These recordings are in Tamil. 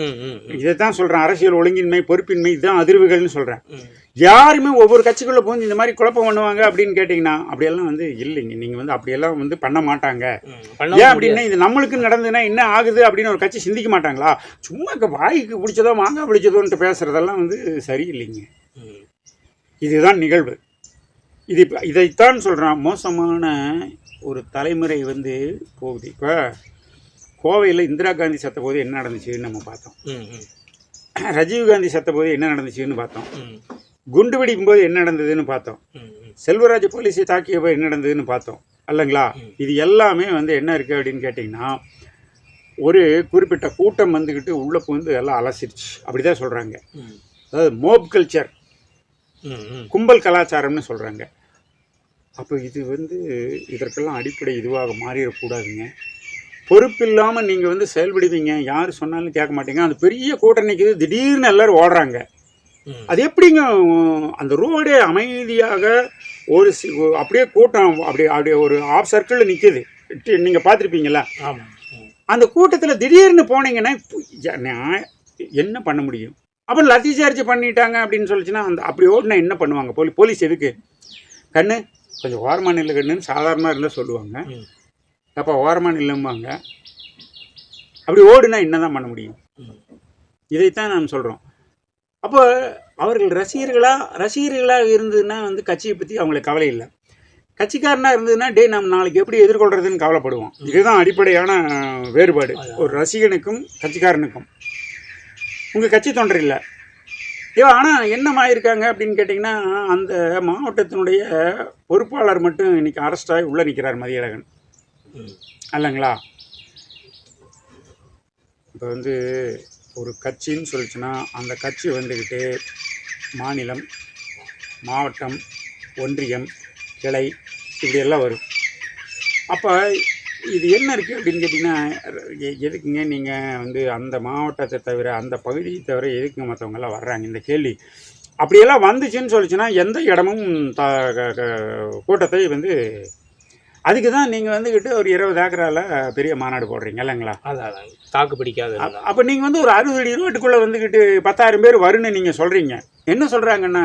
ம், இதைத்தான் சொல்றேன். அரசியல் ஒழுங்கின்மை பொறுப்பின்மை இதுதான் அதிர்வுகள்னு சொல்றேன். ம். யாருமே ஒவ்வொரு கட்சிக்குள்ள போந்து இந்த மாதிரி குழப்பம் பண்ணுவாங்க அப்படின்னு கேட்டிங்கன்னா அப்படியெல்லாம் வந்து இல்லைங்க. நீங்கள் வந்து அப்படியெல்லாம் வந்து பண்ண மாட்டாங்க. ஏன். அப்படின்னா இது நம்மளுக்கு நடந்ததுன்னா என்ன ஆகுது அப்படின்னு ஒரு கட்சி சிந்திக்க மாட்டாங்களா? சும்மா வாய்க்கு பிடிச்சதோ மாங்காய் பிடிச்சதோன்ட்டு பேசுறதெல்லாம் வந்து சரியில்லைங்க. இதுதான் நிகழ்வு. இது இப்ப- இதைத்தான் சொல்கிறான் மோசமான ஒரு தலைமுறை வந்து போகுது. இப்போ கோவையில் இந்திரா காந்தி சத்தபோது என்ன நடந்துச்சுன்னு நம்ம பார்த்தோம். ரஜீவ் காந்தி செத்த போது என்ன நடந்துச்சுன்னு பார்த்தோம். குண்டு வெடிக்கும் போது என்ன நடந்ததுன்னு பார்த்தோம். செல்வராஜ் போலீஸை தாக்கிய போது என்ன நடந்ததுன்னு பார்த்தோம். அல்லங்களா? இது எல்லாமே வந்து என்ன இருக்குது அப்படின்னு கேட்டிங்கன்னா ஒரு குறிப்பிட்ட கூட்டம் வந்துக்கிட்டு உள்ளே வந்து எல்லாம் அலசிடுச்சு அப்படி தான் சொல்கிறாங்க அதாவது மோப் கல்ச்சர் கும்பல் கலாச்சாரம்னு சொல்கிறாங்க அப்போ இது வந்து இதற்கெல்லாம் அடிப்படை இதுவாக மாறிடக்கூடாதுங்க. பொறுப்பில்லாமல் நீங்கள் வந்து செயல்படுவீங்க. யார் சொன்னாலும் கேட்க மாட்டீங்க. அந்த பெரிய கூட்டம் நிற்கிது திடீர்னு எல்லாரும் ஓடுறாங்க. அது எப்படிங்க அந்த ரோடே அமைதியாக ஒரு அப்படியே கூட்டம் அப்படியே அப்படியே ஒரு ஆஃப் சர்க்கிளில் நிற்கிது நீங்கள் பார்த்துருப்பீங்களா. அந்த கூட்டத்தில் திடீர்னு போனீங்கன்னா என்ன பண்ண முடியும்? அப்புறம் லத்தி சார்ஜ் பண்ணிட்டாங்க அப்படின்னு சொல்லிச்சுன்னா அந்த அப்படி ஓடினா என்ன பண்ணுவாங்க? போலி போலீஸ் எதுக்கு? கண்ணு கொஞ்சம் ஓரமாக நில்லு கண்ணுன்னு சாதாரணமாக இருந்தால் சொல்லுவாங்க. அப்போ ஓரமாக நில்லும்பாங்க அப்படி ஓடுனா என்ன தான் பண்ண முடியும்? இதைத்தான் நாம் சொல்கிறோம் அப்போ அவர்கள் ரசிகர்களாக ரசிகர்களாக இருந்ததுன்னா வந்து கட்சியை பற்றி அவங்களுக்கு கவலை இல்லை. கட்சிக்காரனாக இருந்ததுன்னா டே நம்ம நாளைக்கு எப்படி எதிர்கொள்கிறதுன்னு கவலைப்படுவோம். இதுதான் அடிப்படையான வேறுபாடு. ஒரு ரசிகனுக்கும் கட்சிக்காரனுக்கும். உங்கள் கட்சி தொண்டர் இல்லை. ஐயோ ஆனால் என்னமாயிருக்காங்க அப்படின்னு கேட்டிங்கன்னா அந்த மாவட்டத்தினுடைய பொறுப்பாளர் மட்டும் இன்றைக்கி அரெஸ்டாகி உள்ளே நிற்கிறார் மதியழகன். இல்லைங்களா இப்போ வந்து ஒரு கட்சின்னு சொல்லிச்சுன்னா அந்த கட்சி வந்துக்கிட்டு மாநிலம் மாவட்டம் ஒன்றியம் கிளை இப்படியெல்லாம் வரும். அப்போ இது என்ன இருக்குது அப்படின்னு கேட்டிங்கன்னா எ- எதுக்குங்க நீங்கள் வந்து அந்த மாவட்டத்தை தவிர அந்த பகுதியை தவிர எதுக்குங்க மற்றவங்கெல்லாம் வர்றாங்க? இந்த கேள்வி. அப்படியெல்லாம் வந்துச்சுன்னு சொல்லிச்சுன்னா எந்த இடமும் த க- க- கூட்டத்தை வந்து அதுக்கு தான் நீங்கள் வந்துக்கிட்டு ஒரு இருபது ஏக்கரால பெரிய மாநாடு போடுறீங்க இல்லைங்களா? அதான். தாக்கு பிடிக்காத அப்போ நீங்கள் வந்து ஒரு அறுபது அடி ரோட்டுக்குள்ளே வந்துக்கிட்டு பத்தாயிரம் பேர் வரும்னு நீங்கள் சொல்கிறீங்க என்ன சொல்கிறாங்கன்னா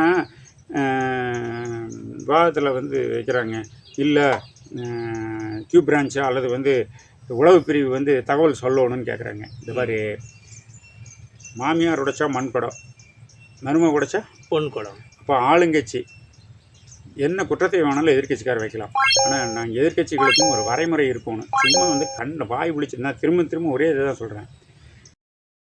விவாதத்தில் வந்து வைக்கிறாங்க. இல்லை கியூ பிரான்ச்சா அல்லது வந்து உளவு பிரிவு வந்து தகவல் சொல்லணும்னு கேட்குறாங்க இந்த மாதிரி மாமியார் உடைச்சா மண் குடம் மருமக உடைச்சா பொன் குடம். அப்போ ஆளுங்கட்சி என்ன குற்றத்தை வேணாலும் எதிர்க்கட்சிக்கார வைக்கலாம். ஆனால் நாங்கள் எதிர்க்கட்சிகளுக்கும் ஒரு வரைமுறை இருக்கணும். சும்மா வந்து கண் வாய் பிடிச்சிருந்தா திரும்ப திரும்ப ஒரே இதை தான் சொல்கிறேன்